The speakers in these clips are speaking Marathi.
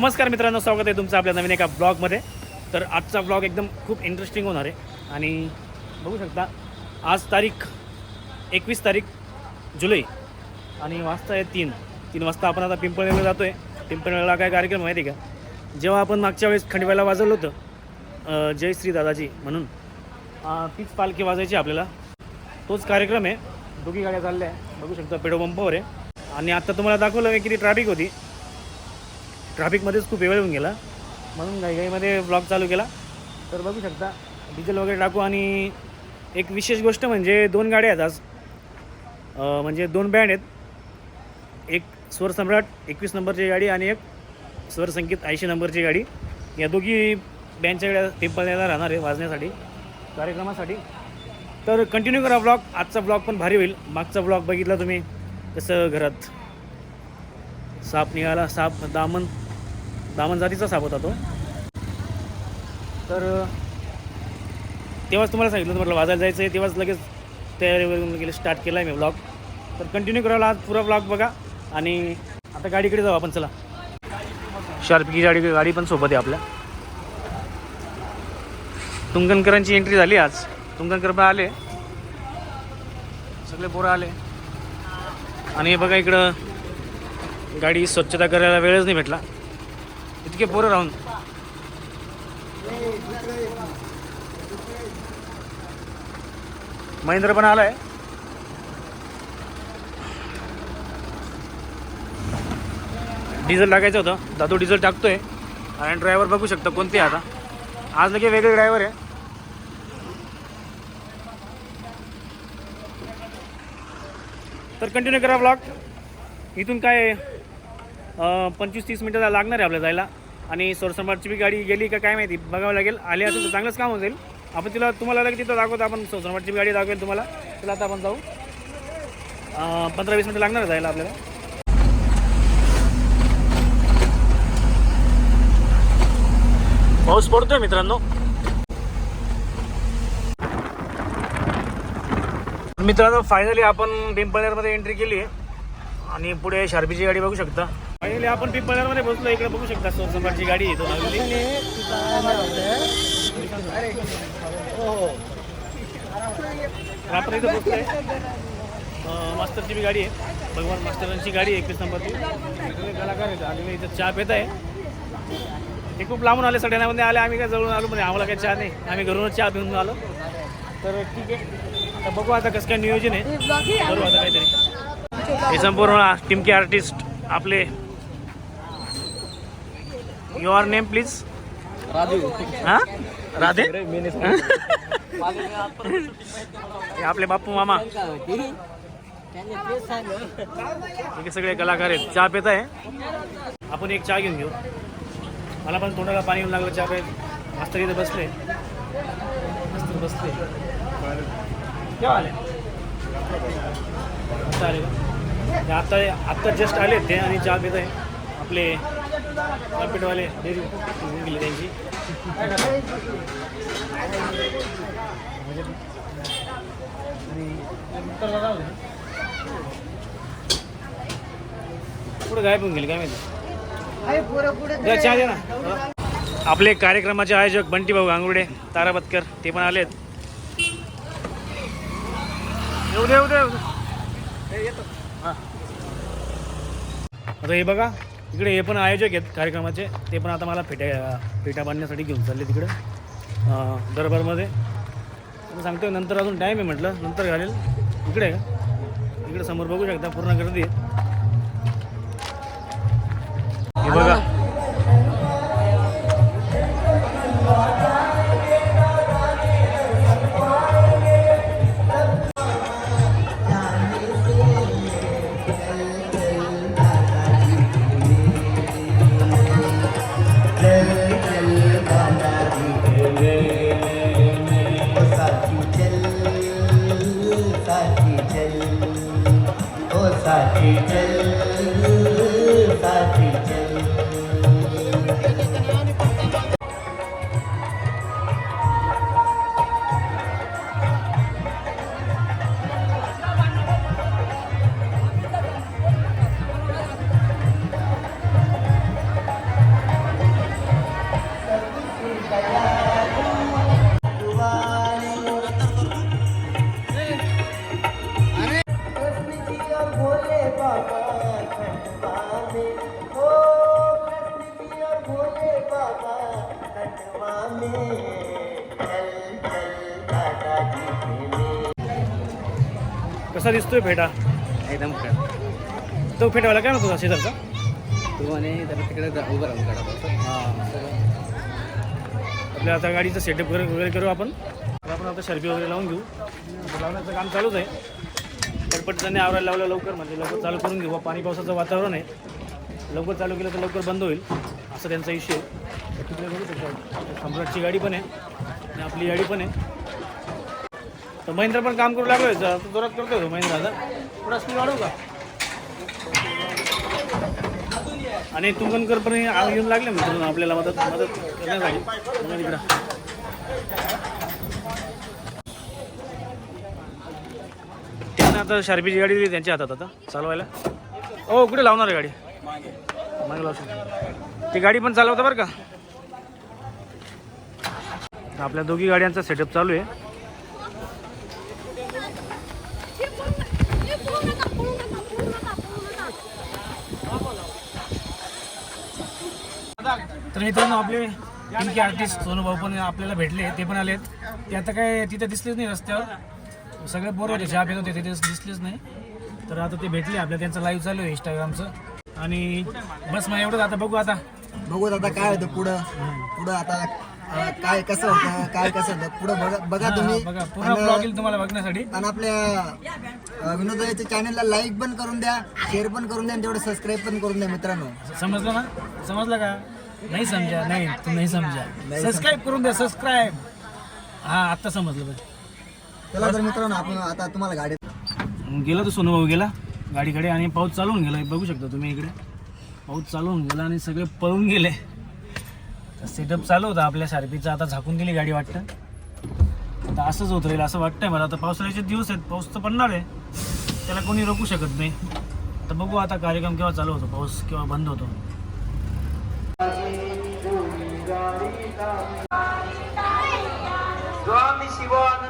नमस्कार मित्रांनो स्वागत आहे तुमचं आपल्या नवीन एका ब्लॉगमध्ये. तर आजचा ब्लॉग एकदम खूप इंटरेस्टिंग होणार आहे. आणि बघू शकता आज तारीख एकवीस तारीख जुलै आणि वाजता आहे तीन. तीन वाजता आपण आता पिंपळनेरला जातो आहे पिंपळनेरला काय कार्यक्रम माहिती आहे का? जेव्हा आपण मागच्या वेळेस खंडव्याला वाजवलं होतं जयश्री जय श्री दादाजी म्हणून तीच पालखी वाजायची आपल्याला. तोच कार्यक्रम आहे. दोघी गाड्या चालल्या आहे. बघू शकता पेट्रोल पंपावर आहे. आणि आत्ता तुम्हाला दाखवलं मी किती ट्रॅफिक होती. ट्रॅफिकमध्येच खूप वेळ होऊन गेला. म्हणून घाईघाईमध्ये ब्लॉग चालू केला. तर बघू शकता डिझेल वगैरे टाकू आणि एक विशेष गोष्ट म्हणजे दोन गाड्या आहेत आज. म्हणजे दोन बँड आहेत. एक स्वर सम्राट एकवीस नंबरची गाडी आणि एक स्वर संगीत ऐंशी नंबरची गाडी. या दोघी बँडच्या गाड्या पिंपळण्याला राहणार आहे वाजण्यासाठी कार्यक्रमासाठी. तर कंटिन्यू करा ब्लॉग. आजचा ब्लॉग पण भारी होईल. मागचा ब्लॉग बघितला तुम्ही? कसं घरात साप निघाला साप दामन. दामन जातीचा साप होता तो. तर तेव्हाच तुम्हाला सांगितलं म्हटलं वाजायला जायचं आहे तेव्हाच लगेच तयारी वगैरे स्टार्ट केला आहे मी ब्लॉग तर कंटिन्यू करायला आज पुरा ब्लॉग बघा आणि आता गाडीकडे जाऊ आपण चला. शार्पकी गाडी गाडी पण सोबत आहे आपल्या. तुंगनकरांची एंट्री झाली आज. तुंगनकर पण आले. सगळे पोरं आले. आणि बघा इकडं गाडी स्वच्छता करायला वेळच नाही भेटला. इतके पोरं राहून. महेंद्र पण आलाय. डिझेल टाकायचं होतं. दादू डिझेल टाकतोय. आणि ड्रायव्हर बघू शकता कोणते आता. आज लगे वेगळे ड्रायव्हर आहे. तर कंटिन्यू करा ब्लॉग इथून काय पंचवीस तीस मिनटं लागणार आहे आपल्याला जायला. आणि सोरसंभारची बी गाडी गेली का काय माहिती बघावं लागेल. आली असेल तर चांगलंच काम होईल. आपण तिला तुम्हाला लगेच तिथं दाखवतो आपण सोरसंभारची गाडी दाखवेल तुम्हाला. तिला आता आपण जाऊ. पंधरा वीस मिनटं लागणार जायला आपल्याला. पाऊस पडतोय मित्रांनो. मित्रांनो फायनली आपण पिंपळनेरमध्ये एंट्री केली आहे. आणि पुढे शार्पीची गाडी बघू शकता. फायनली आपण पिंपळनेरमध्ये पोहोचलो इकडे बघू शकता सोरसंभारची गाडी आहे तो लागलेली तर आपण इथं अं, मास्तरची बी गाडी आहे. भगवान मास्तरांची गाडी आहे एकवीस नंबरची. वेगवेगळे कलाकार आहेत आलेले इथं चहा पेत आहे. ते खूप लांबून आले सड्यामध्ये आले. आम्ही काय जवळून आलो म्हणजे आम्हाला काही चहा नाही. आम्ही घरूनच चहा पिऊन आलो. तर ठीक आहे. आता बघू आता कसं काय नियोजन आहे. करू आता काहीतरी. हे संपूर्ण टीमके आर्टिस्ट आपले युअर नेम प्लीज हा? राधे? हे? आपले बाप्पू मामा. हे सगळे कलाकार आहेत. चहा पेत आहे आपण एक चहा घेऊन घेऊ. मला पण तोंडाला पाणी येऊन लागलं चहा प्यायला. मास्तर इथे बसले. मास्तर बसले. केव्हा आले? आता आले. का? ते आता आत्ता जस्ट आले ते आणि चहा पित आहे आपले कॉम्प्युटरवाले डेअरी घेऊन गेले त्यांची आले. पुढे गायब होऊन गेली. काय माहिती चहा द्या ना. आपले कार्यक्रमाचे आयोजक बंटी भाऊ गांगुर्डे तारा बतकर ते पण आलेत. येऊ दे येऊ दे दे. येतो. हां. आता हे बघा इकडे हे पण आयोजक आहेत कार्यक्रमाचे. ते पण आता मला फेट्या फेट्या बांधण्यासाठी घेऊन चालले तिकडे. दरबारमध्ये. सांगतो सांगतोय नंतर अजून टाईम आहे म्हटलं नंतर घालेल. इकडे का? इकडे समोर बघू शकता पूर्ण गर्दी आहे. भोले बाबा खंडवा में ओ कृष्ण की और भोले बाबा खंडवा में चल चल दादाजी के मेले कसा दिसतोय फेटा? एकदम खराब. तो फेटावाला काय म्हणतो शेजारचा? तू आणि त्याला तिकडे उभं राहून काढा. आपल्या आता गाडीचं सेटअप वगैरे वगैरे करू आपण. तर आपण आता शर्फी वगैरे लावून घेऊ. लावण्याचं काम चालूच आहे. पटपट त्यांनी आवरायला लावलं लवकर म्हणजे लवकर चालू करून घेऊ. पाणी पावसाचं वातावरण आहे. लवकर चालू केलं तर लवकर बंद होईल असं त्यांचा इश्यू आहे. तिकडे बघू शकतो सम्राटची गाडी पण आहे आणि आपली गाडी पण आहे. तर महेंद्र पण काम करू लागलो आहे जोरात करतोय तो आता? थोडा स्पीड वाढवू का? आणि तुंगनकर पण आ- येऊन लागले मित्रांनो आपल्याला मदत मदत करण्यासाठी. इकडं तिकडं त्यांना आता शार्पीची गाडी दिली त्यांच्या हातात आता. चालवायला. ओ कुठे लावणार आहे गाडी? मागे लावशील. ती गाडी पण चालवतं बरं का? आपल्या दोघी गाड्यांचा सेटअप चालू आहे. तर मित्रांनो आपले पिंकी आर्टिस्ट सोनू भाऊ पण आपल्याला भेटले ते पण आलेत. ते आता काय तिथे दिसलेच नाही रस्त्यावर. सगळे बोर होते चहा होते तिथे दिसलेच नाही. तर आता ते भेटले आपल्या त्यांचं लाईव्ह चालू आहे इंस्टाग्रामचं आणि बस मग एवढंच. आता बघू आता. बघू आता काय होतं पुढं. पुढं आता अं, काय कसं होतं काय कसं होतं. पुढं बघा बघा तुम्ही. बघा. पूर्ण ब्लॉग येईल तुम्हाला बघण्यासाठी. आणि आपल्या अं, विनोदाच्या चॅनलला लाईक पण करून द्या शेअर पण करून द्या आणि तेवढं सबस्क्राईब पण करून द्या मित्रांनो. समजलं ना? समजलं का? नाही समजा. नाही तू नाही समजा. सबस्क्राईब करून द्या. सबस्क्राईब हा आत्ता समजलं बघ चला तर मित्रांनो आपण आता तुम्हाला गाडीत गेला तो सोनूभाऊ गेला. गाडीकडे आणि पाऊस चालवून गेला. बघू शकता तुम्ही इकडे. पाऊस चालवून गेला आणि सगळे पळून गेले. सेटअप चालू होता आपल्या शार्पीचा आता झाकून दिली गाडी वाटतं. आता असंच होत राहील असं वाटतंय मला. आता पावसाळ्याचे दिवस आहेत पाऊस तर पडणार आहे. त्याला कोणी रोखू शकत नाही. तर बघू आता कार्यक्रम केव्हा चालू होतो पाऊस केव्हा बंद होतो. स्वामी शिवानंद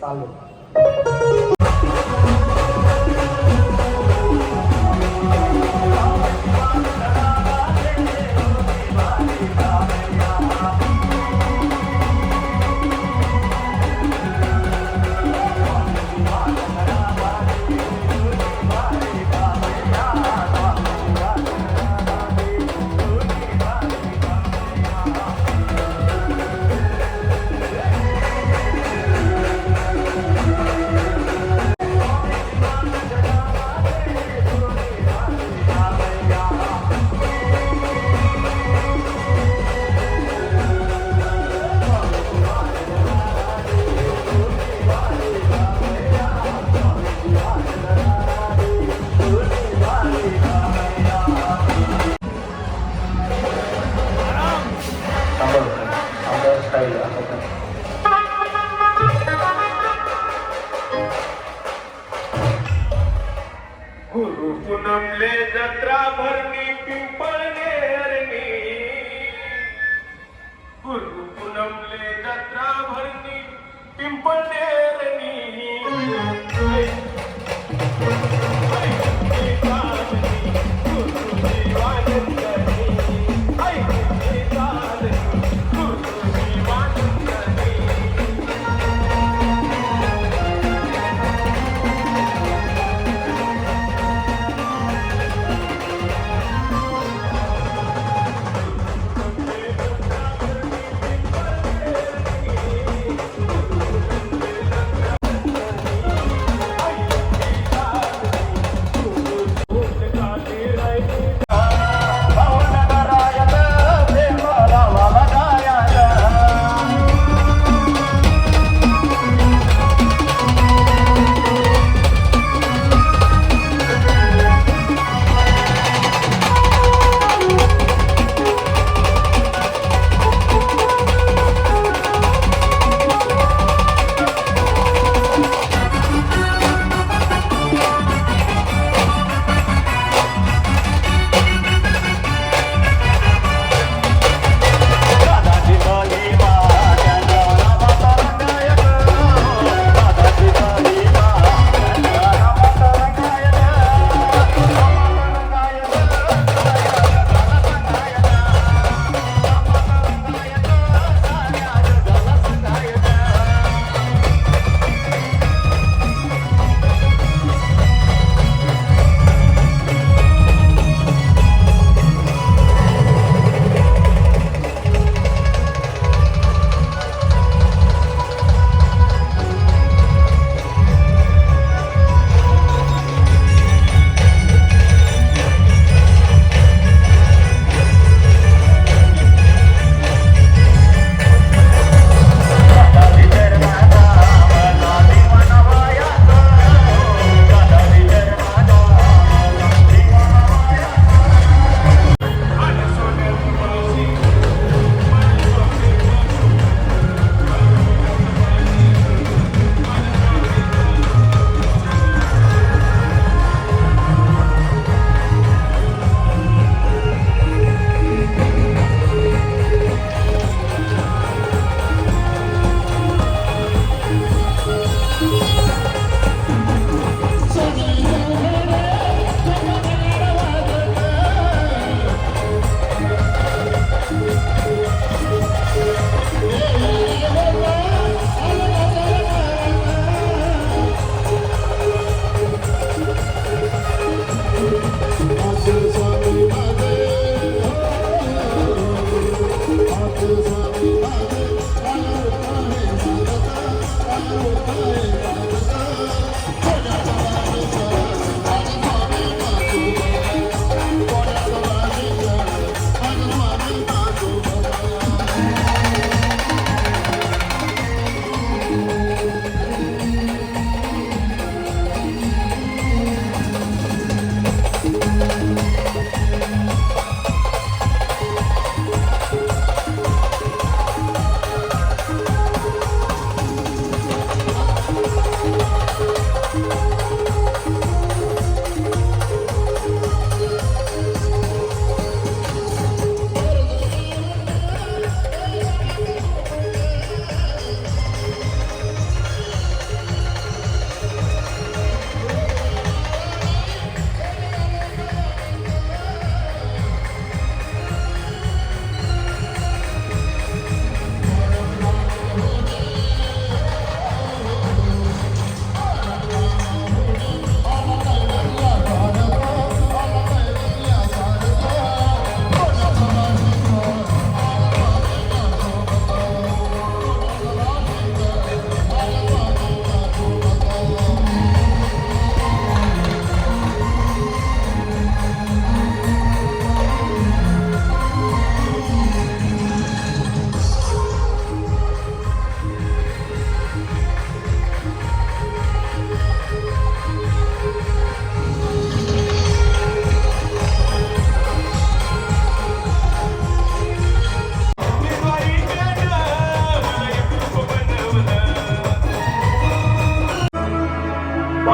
चालू பண்ணி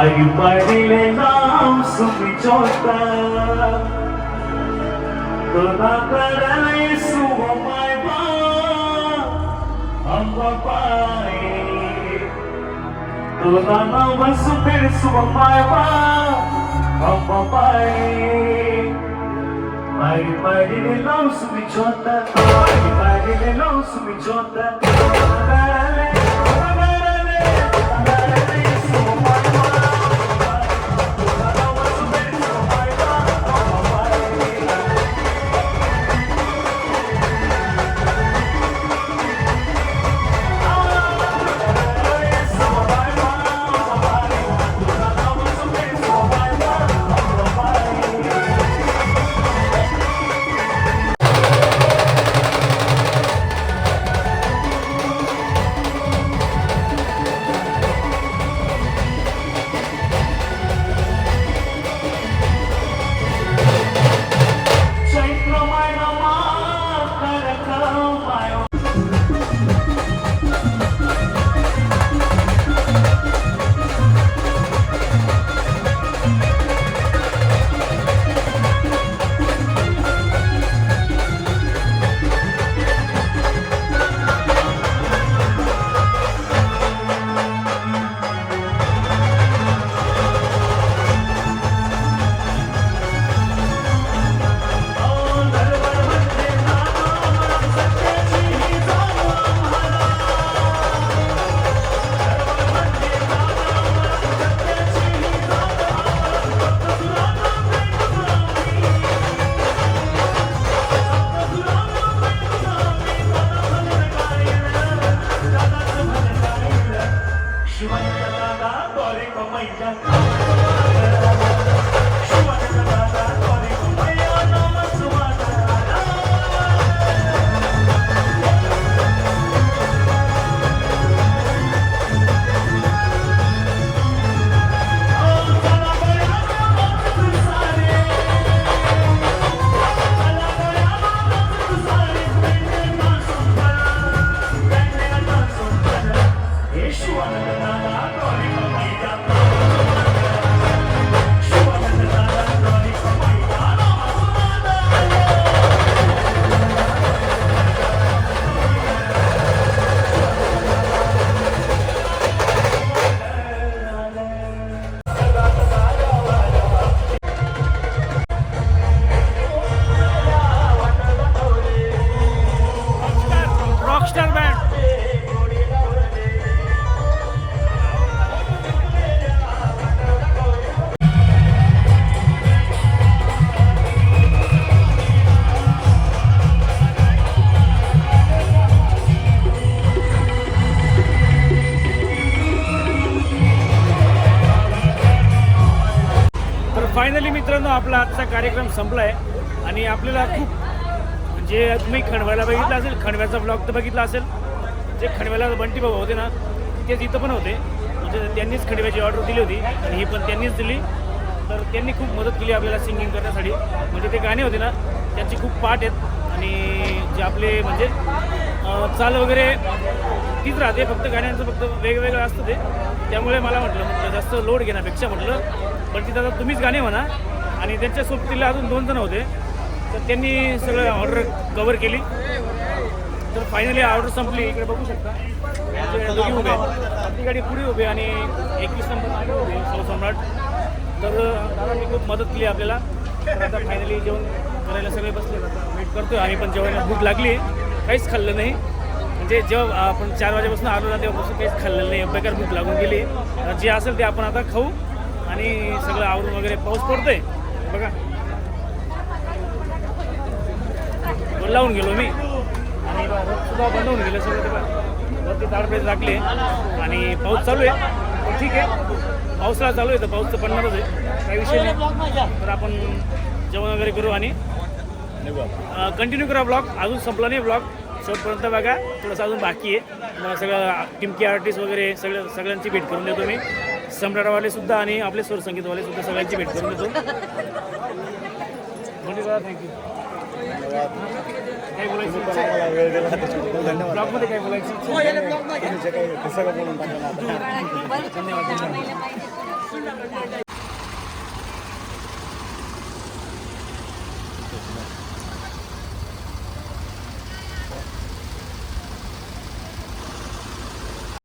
আইবাড়িলে নাম সুমি চোতা তোলা করলে সুম পাইবা অম্ব পাই তোলা নাম সুমের সুম পাইবা অম্ব পাই আইবাড়িলে নাম সুমি চোতা আইবাড়িলে নাম সুমি চোতা फायनली मित्रांनो आपला आजचा कार्यक्रम संपला आहे आणि आपल्याला खूप म्हणजे तुम्ही खणव्याला बघितलं असेल खणव्याचा ब्लॉग तर बघितला असेल. जे खणव्याला बंटी बाबा होते ना तेच इथं पण होते. म्हणजे त्यांनीच खणव्याची ऑर्डर दिली होती आणि ही पण त्यांनीच दिली. तर त्यांनी खूप मदत केली आपल्याला सिंगिंग करण्यासाठी. म्हणजे ते गाणे होते ना त्यांची खूप पाठ आहेत. आणि जे आपले म्हणजे चाल वगैरे तीच राहते. फक्त गाण्यांचं फक्त वेगवेगळं असतं ते. त्यामुळे मला म्हटलं म्हटलं जास्त लोड घेण्यापेक्षा म्हटलं पण तिथं आता तुम्हीच गाणे म्हणा. आणि त्यांच्या सोबतीला अजून दोन जण होते. तर त्यांनी सगळं ऑर्डर कवर केली. तर फायनली ऑर्डर संपली. इकडे बघू शकता. दोघी उभे आहेत. ती गाडी पुढे उभे आणि एकवीस नंबर मागे उभे सौ सम्राट. तर दादांनी खूप मदत केली आपल्याला. तर आता फायनली जेवण करायला सगळे बसले. आता वेट करतोय. आम्ही पण जेवायला भूक लागली. काहीच खाल्लं नाही. म्हणजे जेव्हा आपण चार वाजेपासून आलो ना तेव्हापासून काहीच खाल्लेलं नाही. बेकार भूक लागून गेली. जे असेल ते आपण आता खाऊ. आणि सगळं आवरून वगैरे पाऊस पडतोय. बघा. लावून गेलो मी. आणि सुद्धा बंद होऊन गेलं सगळं ते वरती ताडपेच लागले आणि पाऊस चालू आहे. ठीक आहे. पावसाळा चालू आहे तर पाऊस तर पडणारच आहे. काही विषय नाही. तर आपण जेवण वगैरे करू आणि कंटिन्यू करा ब्लॉग. अजून संपला नाही ब्लॉग. शेवटपर्यंत बघा. थोडंसं अजून बाकी आहे. मला सगळं टिमकी आर्टिस्ट वगैरे सगळं सगळ्यांची भेट करून देतो मी. सम्राटवाले सुद्धा आणि आपले स्वर संगीतवाले सुद्धा सगळ्यांची भेट करून देतो. म्हणजे दादा थँक्यू काय बोलायचं? ब्लॉगमध्ये काय बोलायचं? धन्यवाद